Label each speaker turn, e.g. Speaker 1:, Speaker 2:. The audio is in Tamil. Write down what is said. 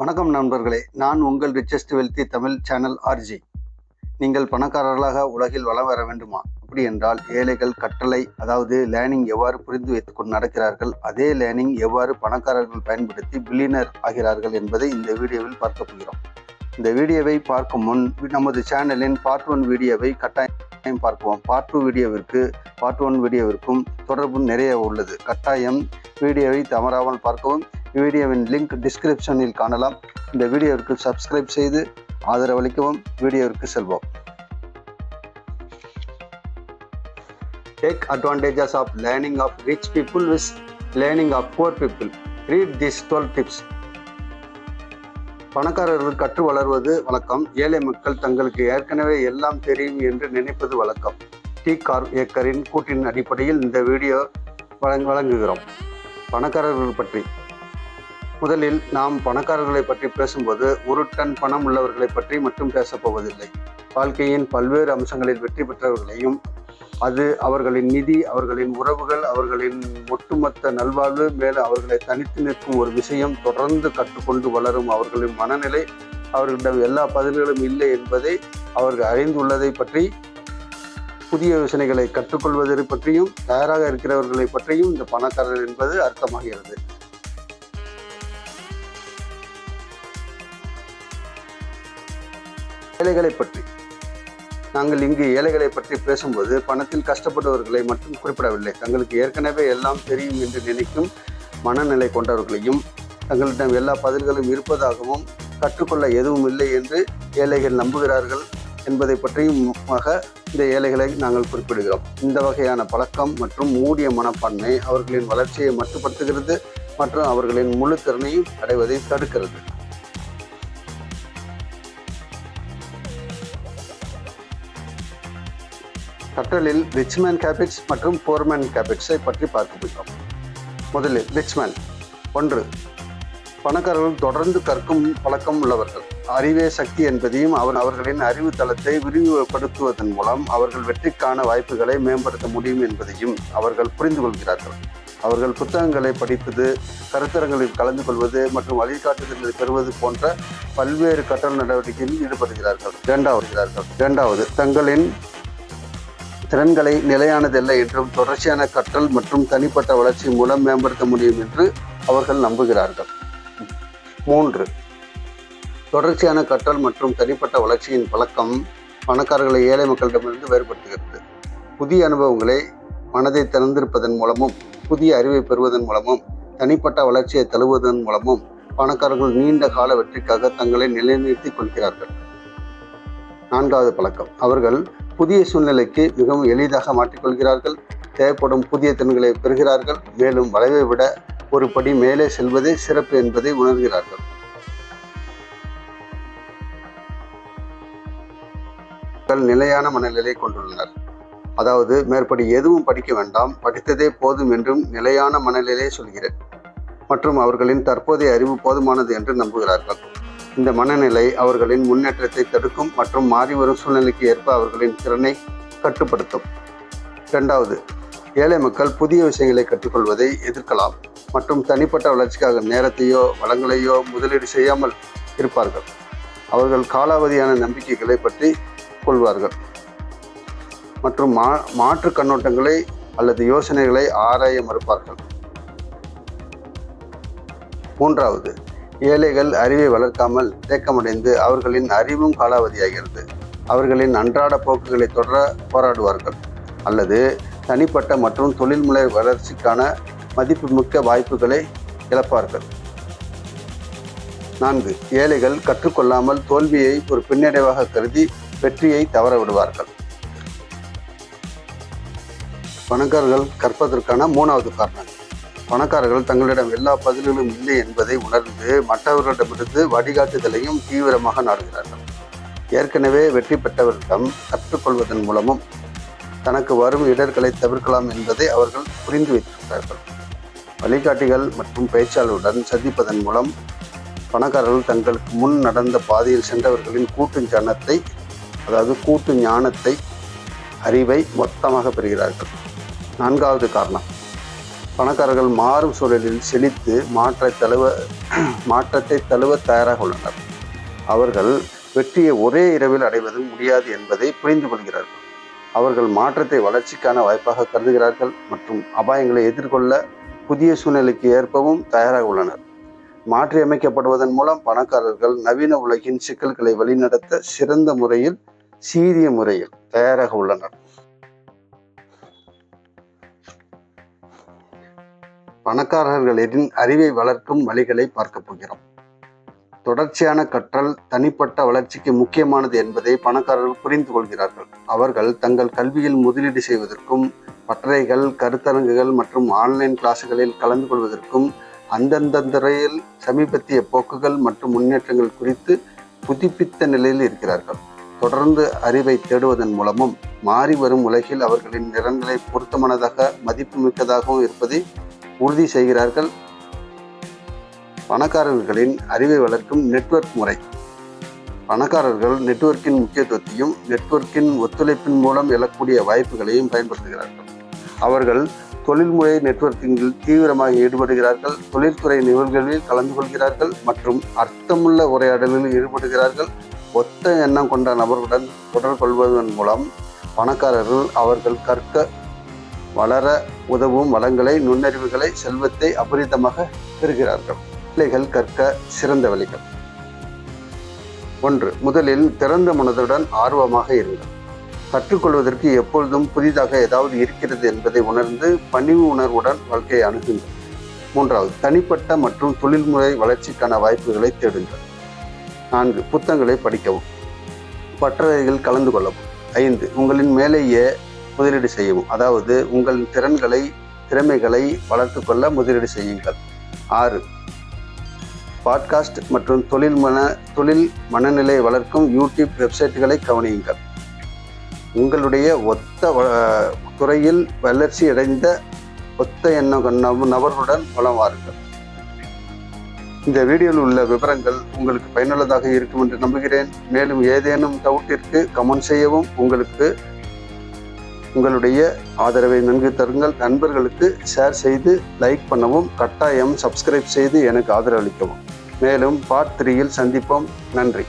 Speaker 1: வணக்கம் நண்பர்களே. நான் உங்கள் richest wealthy Tamil channel RG நீங்கள் பணக்காரர்களாக உலகில் வளம் வர வேண்டுமா? அப்படி என்றால் ஏழைகள் கட்டளை அதாவது லேர்னிங் எவ்வாறு புரிந்து வைத்துக் கொண்டு நடக்கிறார்கள் அதே லேர்னிங் எவ்வாறு பணக்காரர்கள் பயன்படுத்தி பில்லியனர் ஆகிறார்கள் என்பதை இந்த வீடியோவில் பார்க்க போகிறோம். இந்த வீடியோவை பார்க்கும் முன் நமது சேனலின் பார்ட் ஒன் வீடியோவை கட்டாயம் பார்க்குவோம் பார்ட் டூ வீடியோவிற்கு பார்ட் ஒன் வீடியோவிற்கும் தொடர்பு நிறைய உள்ளது. கட்டாயம் வீடியோவை தவறாமல் பார்க்கவும் வீடியோவின் லிங்க் டிஸ்கிரிப்ஷனில் காணலாம். இந்த வீடியோவிற்கு சப்ஸ்கிரைப் செய்து ஆதரவளிக்கவும் வீடியோவிற்கு செல்வோம். Take advantages of learning of rich people with learning of poor people read this twelve tips பணக்காரர்கள் கற்று வளர்வது வழக்கம். ஏழை மக்கள் தங்களுக்கு ஏற்கனவே எல்லாம் தெரியும் என்று நினைப்பது வழக்கம். டி கார் ஏக்கரின் கூட்டின் அடிப்படையில் இந்த வீடியோ வழங்க வழங்குகிறோம். பணக்காரர்கள் பற்றி முதலில் நாம் பணக்காரர்களை பற்றி பேசும்போது ஒரு டன் பணம் உள்ளவர்களை பற்றி மட்டும் பேசப் போவதில்லை. வாழ்க்கையின் பல்வேறு அம்சங்களில் வெற்றி பெற்றவர்களையும் அது அவர்களின் நிதி அவர்களின் உறவுகள் அவர்களின் ஒட்டுமொத்த நல்வாழ்வு மேலே அவர்களை தனித்து நிற்கும் ஒரு விஷயம் தொடர்ந்து கற்றுக்கொண்டு வளரும் அவர்களின் மனநிலை அவர்களிடம் எல்லா பதில்களும் இல்லை என்பதை அவர்கள் அறிந்துள்ளதை பற்றி புதிய யோசனைகளை கற்றுக்கொள்வதை பற்றியும் தயாராக இருக்கிறவர்களை பற்றியும் இந்த பணக்காரர் என்பது அர்த்தமாகிறது. ஏழைகளை பற்றி. நாங்கள் இங்கு ஏழைகளை பற்றி பேசும்போது பணத்தில் கஷ்டப்பட்டவர்களை மட்டும் குறிப்பிடவில்லை. தங்களுக்கு ஏற்கனவே எல்லாம் தெரியும் என்று நினைக்கும் மனநிலை கொண்டவர்களையும் தங்களிடம் எல்லா பதில்களும் இருப்பதாகவும் கற்றுக்கொள்ள எதுவும் இல்லை என்று ஏழைகள் நம்புகிறார்கள் என்பதை பற்றியும் இந்த ஏழைகளை நாங்கள் குறிப்பிடுகிறோம். இந்த வகையான பழக்கம் மற்றும் மூடிய மனப்பான்மை அவர்களின் வளர்ச்சியை மட்டுப்படுத்துகிறது மற்றும் அவர்களின் முழு திறனையும் அடைவதை தடுக்கிறது. கற்றலில் ரிச்மேன் கேபிட்ஸ் மற்றும் போர்மேன் கேபிட்ஸை பற்றி பார்க்க போகிறோம். முதலில் ரிச்மேன் ஒன்று. பணக்காரர்கள் தொடர்ந்து கற்கும் பழக்கம் உள்ளவர்கள். அறிவே சக்தி என்பதையும் அவர் அவர்களின் அறிவு தளத்தை விரிவுபடுத்துவதன் மூலம் அவர்கள் வெற்றிக்கான வாய்ப்புகளை மேம்படுத்த முடியும் என்பதையும் அவர்கள் புரிந்து கொள்கிறார்கள். அவர்கள் புத்தகங்களை படிப்பது கருத்தரங்களில் கலந்து கொள்வது மற்றும் வழிகாட்டுதல்களை பெறுவது போன்ற பல்வேறு கற்றல் நடவடிக்கைகளில் ஈடுபடுகிறார்கள். இரண்டாவது. இரண்டாவது. தங்களின் திறன்களை நிலையானதல்ல என்றும் தொடர்ச்சியான கற்றல் மற்றும் தனிப்பட்ட வளர்ச்சி மூலம் மேம்படுத்த முடியும் என்று அவர்கள் நம்புகிறார்கள். மூன்று. தொடர்ச்சியான கற்றல் மற்றும் தனிப்பட்ட வளர்ச்சியின் பழக்கம் பணக்காரர்களை ஏழை மக்களிடமிருந்து வேறுபடுத்துகிறது. புதிய அனுபவங்களை மனதை திறந்திருப்பதன் மூலமும் புதிய அறிவை பெறுவதன் மூலமும் தனிப்பட்ட வளர்ச்சியை தழுவுவதன் மூலமும் பணக்காரர்கள் நீண்ட கால வெற்றிக்காக தங்களை நிலைநிறுத்திக் கொள்கிறார்கள். நான்காவது பழக்கம். அவர்கள் புதிய சூழ்நிலைக்கு மிகவும் எளிதாக மாற்றிக்கொள்கிறார்கள். தேவைப்படும் புதிய திறன்களை பெறுகிறார்கள். மேலும் வளைவை விட ஒரு படி மேலே செல்வதே சிறப்பு என்பதை உணர்கிறார்கள். நிலையான மனநிலை கொண்டுள்ளனர். அதாவது மேற்படி எதுவும் படிக்க வேண்டாம். படித்ததே போதும் என்றும் நிலையான மனநிலையை சொல்கிறேன். மற்றும் அவர்களின் தற்போதைய அறிவு போதுமானது என்று நம்புகிறார்கள். இந்த மனநிலை அவர்களின் முன்னேற்றத்தை தடுக்கும் மற்றும் மாறி வரும் சூழ்நிலைக்கு ஏற்ப அவர்களின் திறனை கட்டுப்படுத்தும். இரண்டாவது ஏழை மக்கள் புதிய விஷயங்களை கற்றுக்கொள்வதை எதிர்க்கலாம் மற்றும் தனிப்பட்ட வளர்ச்சிக்காக நேரத்தையோ வளங்களையோ முதலீடு செய்யாமல் இருப்பார்கள். அவர்கள் காலாவதியான நம்பிக்கைகளை பற்றி கொள்வார்கள். மற்றும் மா மாற்று கண்ணோட்டங்களை அல்லது யோசனைகளை ஆராய மறுப்பார்கள். மூன்றாவது ஏழைகள் அறிவை வளர்க்காமல் தேக்கமடைந்து அவர்களின் அறிவும் காலாவதியாகிறது. அவர்களின் அன்றாட போக்குகளை தொடர போராடுவார்கள். அல்லது தனிப்பட்ட மற்றும் தொழில்முறை வளர்ச்சிக்கான மதிப்புமிக்க வாய்ப்புகளை இழப்பார்கள். நான்கு ஏழைகள் கற்றுக்கொள்ளாமல் தோல்வியை ஒரு பின்னடைவாக கருதி வெற்றியை தவற விடுவார்கள் பணக்காரர்கள் கற்பதற்கான மூணாவது காரணம் பணக்காரர்கள் தங்களிடம் எல்லா பதில்களும் இல்லை என்பதை உணர்ந்து மற்றவர்களிடமிருந்து வழிகாட்டுதலையும் தீவிரமாக நாடுகிறார்கள். ஏற்கனவே வெற்றி பெற்றவர்களிடம் கற்றுக்கொள்வதன் மூலமும் தனக்கு வரும் இடர்களை தவிர்க்கலாம் என்பதை அவர்கள் புரிந்து வைத்திருக்கிறார்கள். வழிகாட்டிகள் மற்றும் பேச்சாளருடன் சந்திப்பதன் மூலம் பணக்காரர்கள் தங்களுக்கு முன் நடந்த பாதையில் சென்றவர்களின் கூட்டு ஜனத்தை அதாவது கூட்டு ஞானத்தை அறிவை மொத்தமாக பெறுகிறார்கள். நான்காவது காரணம். பணக்காரர்கள் மாறும் சூழலில் செழித்து மாற்ற தழுவ மாற்றத்தை தழுவ தயாராக உள்ளனர். அவர்கள் வெற்றியை ஒரே இரவில் அடைவது முடியாது என்பதை புரிந்து கொள்கிறார்கள். அவர்கள் மாற்றத்தை வளர்ச்சிக்கான வாய்ப்பாக கருதுகிறார்கள் மற்றும் அபாயங்களை எதிர்கொள்ள புதிய சூழ்நிலைக்கு ஏற்பவும் தயாராக உள்ளனர். மாற்றியமைக்கப்படுவதன் மூலம் பணக்காரர்கள் நவீன உலகின் சிக்கல்களை வழிநடத்த சிறந்த முறையில் சீரிய முறையில் தயாராக உள்ளனர். பணக்காரர்களின் அறிவை வளர்க்கும் வழிகளை பார்க்க போகிறோம். தொடர்ச்சியான கற்றல் தனிப்பட்ட வளர்ச்சிக்கு முக்கியமானது என்பதை பணக்காரர்கள் புரிந்து கொள்கிறார்கள். அவர்கள் தங்கள் கல்வியில் முதலீடு செய்வதற்கும் பட்டறைகள் கருத்தரங்குகள் மற்றும் ஆன்லைன் கிளாஸுகளில் கலந்து கொள்வதற்கும் அந்தந்த துறையில் சமீபத்திய போக்குகள் மற்றும் முன்னேற்றங்கள் குறித்து புதுப்பித்த நிலையில் இருக்கிறார்கள். தொடர்ந்து அறிவை தேடுவதன் மூலமும் மாறி வரும் உலகில் அவர்களின் நிறங்களை பொருத்தமானதாக மதிப்புமிக்கதாகவும் இருப்பதை உறுதி செய்கிறார்கள். பணக்காரர்களின் அறிவை வளர்க்கும் நெட்வொர்க் முறை. பணக்காரர்கள் நெட்வொர்க்கின் முக்கியத்துவத்தையும் நெட்வொர்க்கின் ஒத்துழைப்பின் மூலம் எழக்கூடிய வாய்ப்புகளையும் பயன்படுத்துகிறார்கள். அவர்கள் தொழில்முறை நெட்வொர்க்கிங்கில் தீவிரமாக ஈடுபடுகிறார்கள். தொழில்துறை நிகழ்வுகளில் கலந்து கொள்கிறார்கள் மற்றும் அர்த்தமுள்ள உரையாடலில் ஈடுபடுகிறார்கள். ஒத்த எண்ணம் கொண்ட நபர்களுடன் தொடர்பு கொள்வதன் மூலம் பணக்காரர்கள் அவர்கள் கற்க வளர உதவும் வளங்களை நுண்ணறிவுகளை செல்வத்தை அபரிதமாக பெறுகிறார்கள். பிள்ளைகள் கற்க சிறந்த வழிகள். ஒன்று முதலில் திறந்த மனதுடன் ஆர்வமாக இருங்கள். கற்றுக்கொள்வதற்கு எப்பொழுதும் புதிதாக ஏதாவது இருக்கிறது என்பதை உணர்ந்து பணிவு உணர்வுடன் வாழ்க்கையை அணுகுங்கள். மூன்றாவது தனிப்பட்ட மற்றும் தொழில்முறை வளர்ச்சிக்கான வாய்ப்புகளை தேடுங்கள். நான்கு புத்தகங்களை படிக்கவும். பட்டறைகள் கலந்து கொள்ளவும். ஐந்து உங்களின் மேலேயே முதலீடு செய்யவும். அதாவது உங்கள் திறன்களை திறமைகளை வளர்த்து கொள்ள முதலீடு செய்யுங்கள். ஆறு பாட்காஸ்ட் மற்றும் தொழில் மன தொழில் மனநிலை வளர்க்கும் யூடியூப் வெப்சைட்டுகளை கவனியுங்கள். உங்களுடைய ஒத்த வ- துறையில் வளர்ச்சி அடைந்த ஒத்த எண்ணம் நபர்களுடன் வளம் வாருங்கள். இந்த வீடியோவில் உள்ள விவரங்கள் உங்களுக்கு பயனுள்ளதாக இருக்கும் என்று நம்புகிறேன். மேலும் ஏதேனும் டவுட்டிற்கு கமெண்ட் செய்யவும் உங்களுக்கு உங்களுடைய ஆதரவை நன்கு தருங்கள். நண்பர்களுக்கு ஷேர் செய்து லைக் பண்ணவும் கட்டாயம் சப்ஸ்கிரைப் செய்து எனக்கு ஆதரவளிக்கவும் மேலும் பார்ட் த்ரீயில் சந்திப்போம். நன்றி.